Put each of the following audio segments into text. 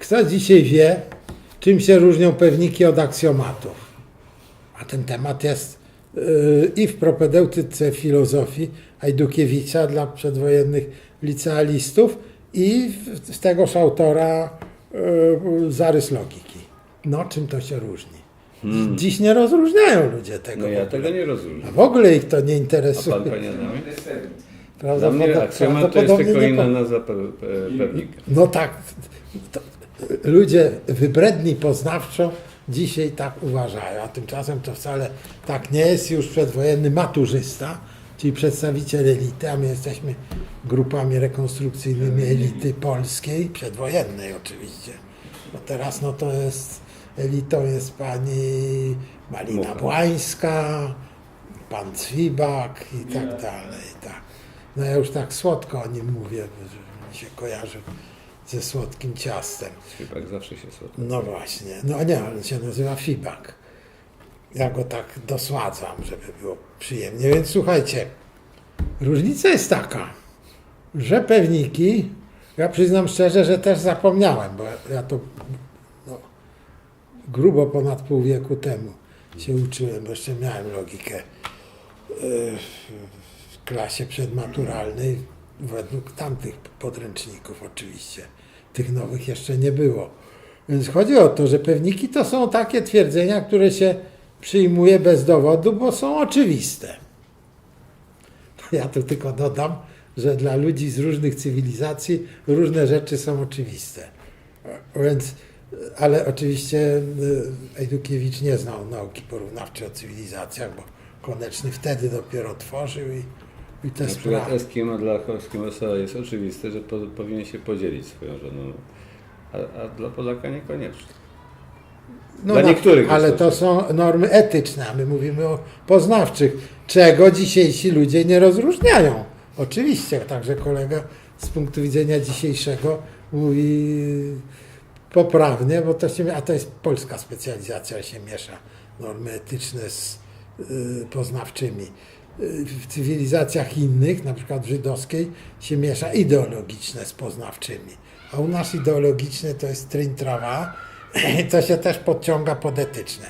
kto dzisiaj wie, czym się różnią pewniki od aksjomatów? A ten temat jest yy, i w propedeutyce filozofii Ajdukiewicza dla przedwojennych licealistów i w, z tegoż autora yy, zarys logiki. No, czym to się różni? Dziś nie rozróżniają ludzie tego. Hmm. No ja tego nie A rozumiem. w ogóle ich to nie A interesuje. pan, panie Adamie? Dla mnie aksjomat to jest tylko inna nazwa pe- pe- pewnika. No tak, to, ludzie wybredni poznawczo dzisiaj tak uważają, a tymczasem to wcale tak nie jest. Już przedwojenny maturzysta, czyli przedstawiciel elity, a my jesteśmy grupami rekonstrukcyjnymi elity polskiej, przedwojennej oczywiście. No teraz no to jest, elitą jest pani Malina Mucha. Błańska, pan Cwibak i tak dalej. Tak. No ja już tak słodko o nim mówię, że mi się kojarzy ze słodkim ciastem. Szybak zawsze się słodko. No właśnie, no nie, on się nazywa Fibak. Ja go tak dosładzam, żeby było przyjemnie. Więc słuchajcie, różnica jest taka, że pewniki, ja przyznam szczerze, że też zapomniałem, bo ja to no, grubo ponad pół wieku temu się uczyłem, bo jeszcze miałem logikę w klasie przedmaturalnej według tamtych podręczników oczywiście. Tych nowych jeszcze nie było. Więc chodzi o to, że pewniki to są takie twierdzenia, które się przyjmuje bez dowodu, bo są oczywiste. Ja tu tylko dodam, że dla ludzi z różnych cywilizacji różne rzeczy są oczywiste. Więc, ale oczywiście Ejdukiewicz nie znał nauki porównawczej o cywilizacjach, bo Koneczny wtedy dopiero tworzył i, i te Na przykład sprawy. Eskimo dla Eskimosa jest oczywiste, że po, powinien się podzielić swoją żoną, a, a dla Polaka niekoniecznie. No, Dla na- niektórych Ale to są normy etyczne, a my mówimy o poznawczych, czego dzisiejsi ludzie nie rozróżniają. Oczywiście, także kolega z punktu widzenia dzisiejszego mówi poprawnie, bo to się, a to jest polska specjalizacja, się miesza normy etyczne z y, poznawczymi. Y, W cywilizacjach innych, na przykład żydowskiej, się miesza ideologiczne z poznawczymi. A u nas ideologiczne to jest trin trawa, to się też podciąga pod etyczne.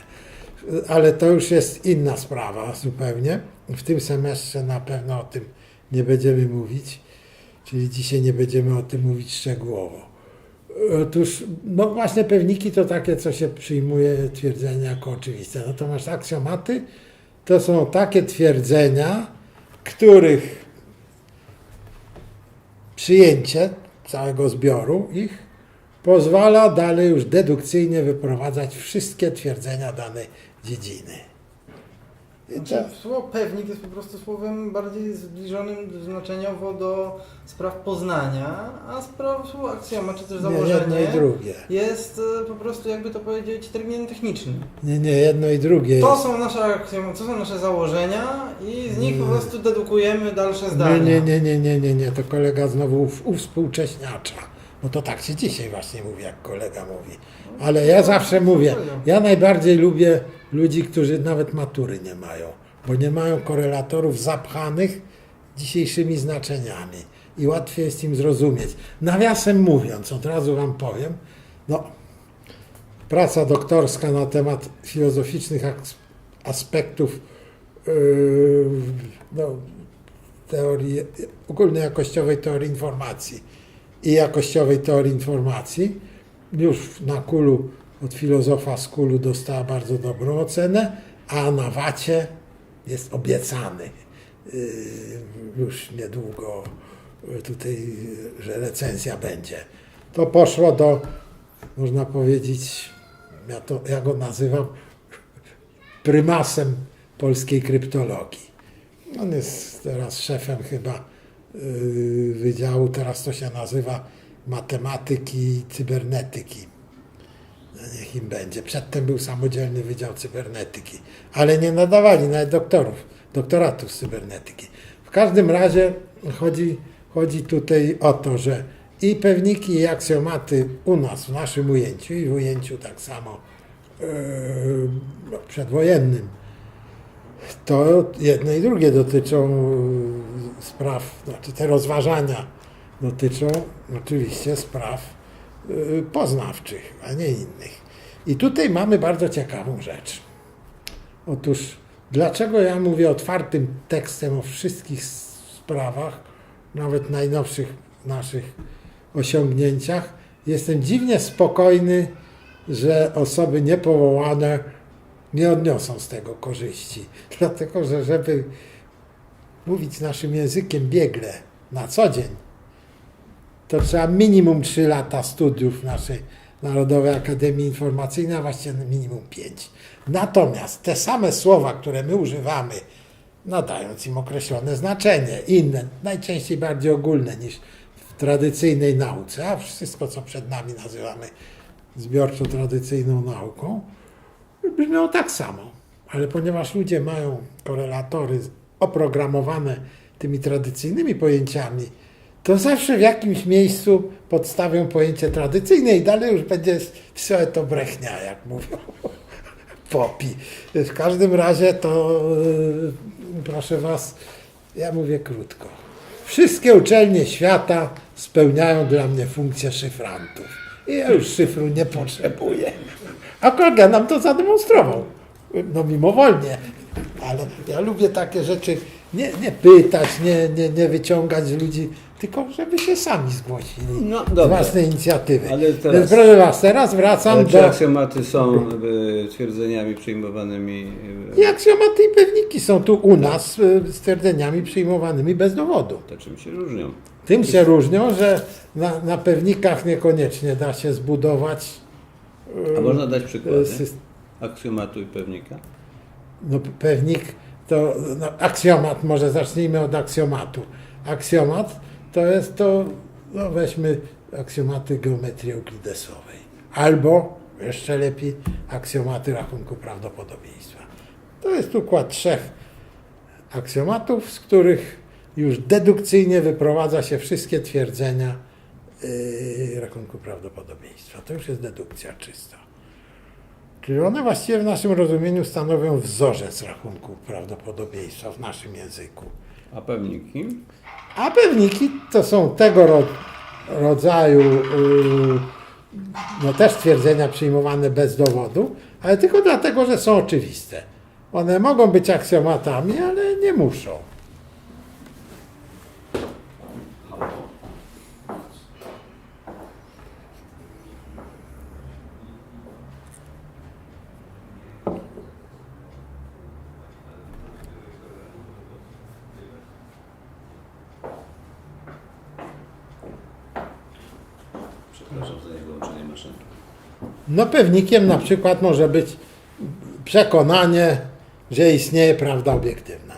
Ale to już jest inna sprawa zupełnie. W tym semestrze na pewno o tym nie będziemy mówić, czyli dzisiaj nie będziemy o tym mówić szczegółowo. Otóż, no właśnie pewniki to takie, co się przyjmuje twierdzenia jako oczywiste. Natomiast aksjomaty to są takie twierdzenia, których przyjęcie całego zbioru ich pozwala dalej już dedukcyjnie wyprowadzać wszystkie twierdzenia danej dziedziny. Znaczy, słowo pewnik jest po prostu słowem bardziej zbliżonym znaczeniowo do spraw poznania, a spraw słowo aksjoma czy też nie, założenie jedno i drugie. jest e, po prostu jakby to powiedzieć terminem technicznym. Nie, nie, jedno i drugie To jest. są nasze aksjomy, to są nasze założenia i z nich po Nie. prostu dedukujemy dalsze Nie, zdania. nie, nie, nie, nie, nie, nie, to kolega znowu uwspółcześniacza. Bo to tak się dzisiaj właśnie mówi, jak kolega mówi. Ale ja zawsze mówię, ja najbardziej lubię ludzi, którzy nawet matury nie mają, bo nie mają korelatorów zapchanych dzisiejszymi znaczeniami i łatwiej jest im zrozumieć. Nawiasem mówiąc, od razu Wam powiem, no, praca doktorska na temat filozoficznych aspektów yy, no, teorii, ogólnojakościowej teorii informacji i jakościowej teorii informacji. Już na kulu od filozofa z kulu dostała bardzo dobrą ocenę, a na wacie jest obiecany yy, już niedługo tutaj, że recenzja będzie. To poszło do, można powiedzieć, ja, to, ja go nazywam prymasem polskiej kryptologii. On jest teraz szefem chyba yy, wydziału, teraz to się nazywa matematyki i cybernetyki. No niech im będzie. Przedtem był samodzielny Wydział Cybernetyki, ale nie nadawali nawet doktorów, doktoratów z cybernetyki. W każdym razie chodzi, chodzi tutaj o to, że i pewniki, i aksjomaty u nas, w naszym ujęciu, i w ujęciu tak samo yy, przedwojennym, to jedno i drugie dotyczą spraw, znaczy te rozważania dotyczą oczywiście spraw poznawczych, a nie innych. I tutaj mamy bardzo ciekawą rzecz. Otóż, dlaczego ja mówię otwartym tekstem o wszystkich sprawach, nawet najnowszych naszych osiągnięciach? Jestem dziwnie spokojny, że osoby niepowołane nie odniosą z tego korzyści. Dlatego, że żeby mówić naszym językiem biegle na co dzień, to trzeba minimum 3 lata studiów naszej Narodowej Akademii Informacyjnej, a właściwie minimum 5. Natomiast te same słowa, które my używamy, nadając im określone znaczenie, inne, najczęściej bardziej ogólne niż w tradycyjnej nauce, a wszystko, co przed nami nazywamy zbiorczo tradycyjną nauką, brzmią tak samo. Ale ponieważ ludzie mają korelatory oprogramowane tymi tradycyjnymi pojęciami, to zawsze w jakimś miejscu podstawią pojęcie tradycyjne i dalej już będzie wsyłać to brechnia, jak mówią popi. W każdym razie to, y, proszę Was, ja mówię krótko. Wszystkie uczelnie świata spełniają dla mnie funkcję szyfrantów. I ja już szyfru nie potrzebuję. A kolega nam to zademonstrował. No mimowolnie. Ale ja lubię takie rzeczy nie, nie pytać, nie, nie, nie wyciągać z ludzi, tylko żeby się sami zgłosili. No, z własnej inicjatywy. Ale teraz- Więc proszę Was, teraz wracam Ale czy do... aksjomaty są e, twierdzeniami przyjmowanymi? e, I aksjomaty i pewniki są tu u nas y, stwierdzeniami przyjmowanymi bez dowodu. To czym się różnią? Tym się różnią, że na, na pewnikach niekoniecznie da się zbudować y, A można dać przykłady? sys- Aksjomatu i pewnika? no, pewnik to no, aksjomat, może zacznijmy od aksjomatu. Aksjomat to jest to, no weźmy aksjomaty geometrii euklidesowej. Albo, jeszcze lepiej, aksjomaty rachunku prawdopodobieństwa. To jest układ trzech aksjomatów, z których już dedukcyjnie wyprowadza się wszystkie twierdzenia yy, rachunku prawdopodobieństwa. To już jest dedukcja czysta. Czyli one właściwie w naszym rozumieniu stanowią wzorzec rachunku prawdopodobieństwa w naszym języku. A pewniki? A pewniki to są tego ro rodzaju yy, no też twierdzenia przyjmowane bez dowodu, ale tylko dlatego, że są oczywiste. One mogą być aksjomatami, ale nie muszą. Przepraszam za niewyłączenie maszyny. No pewnikiem na przykład może być przekonanie, że istnieje prawda obiektywna.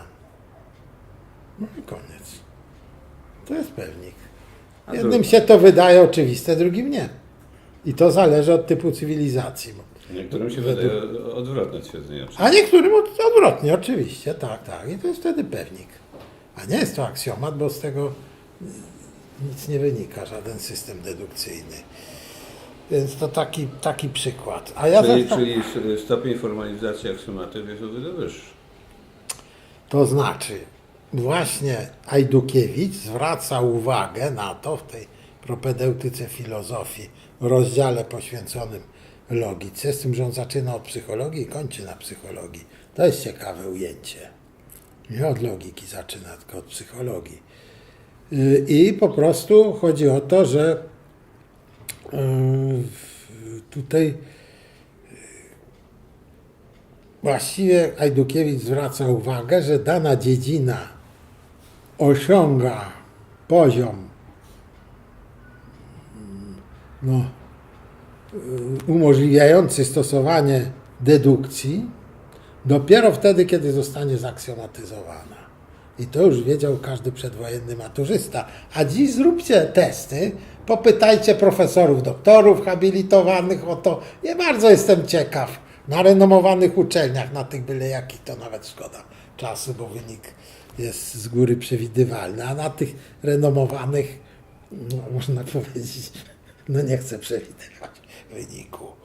No i koniec. To jest pewnik. Jednym się to wydaje oczywiste, drugim nie. I to zależy od typu cywilizacji. Niektórym się Według- wydaje odwrotne twierdzenie. A niektórym od, odwrotnie, oczywiście, tak, tak. I to jest wtedy pewnik. A nie jest to aksjomat, bo z tego nic nie wynika, żaden system dedukcyjny. Więc to taki, taki przykład. A ja Czyli, czyli stopień formalizacji aksomatów jest o wiele wyższy. to znaczy, właśnie Ajdukiewicz zwraca uwagę na to w tej propedeutyce filozofii, w rozdziale poświęconym logice, z tym, że on zaczyna od psychologii i kończy na psychologii. To jest ciekawe ujęcie. Nie od logiki zaczyna, tylko od psychologii. I po prostu chodzi o to, że w- tutaj y, właściwie Ajdukiewicz zwraca uwagę, że dana dziedzina osiąga poziom mm, no, y, umożliwiający stosowanie dedukcji dopiero wtedy, kiedy zostanie zaksjomatyzowana. I to już wiedział każdy przedwojenny maturzysta. A dziś zróbcie testy, popytajcie profesorów, doktorów habilitowanych o to. Nie bardzo jestem ciekaw. Na renomowanych uczelniach, na tych byle jakich, to nawet szkoda czasu, bo wynik jest z góry przewidywalny. A na tych renomowanych, no, można powiedzieć, no nie chcę przewidywać wyniku.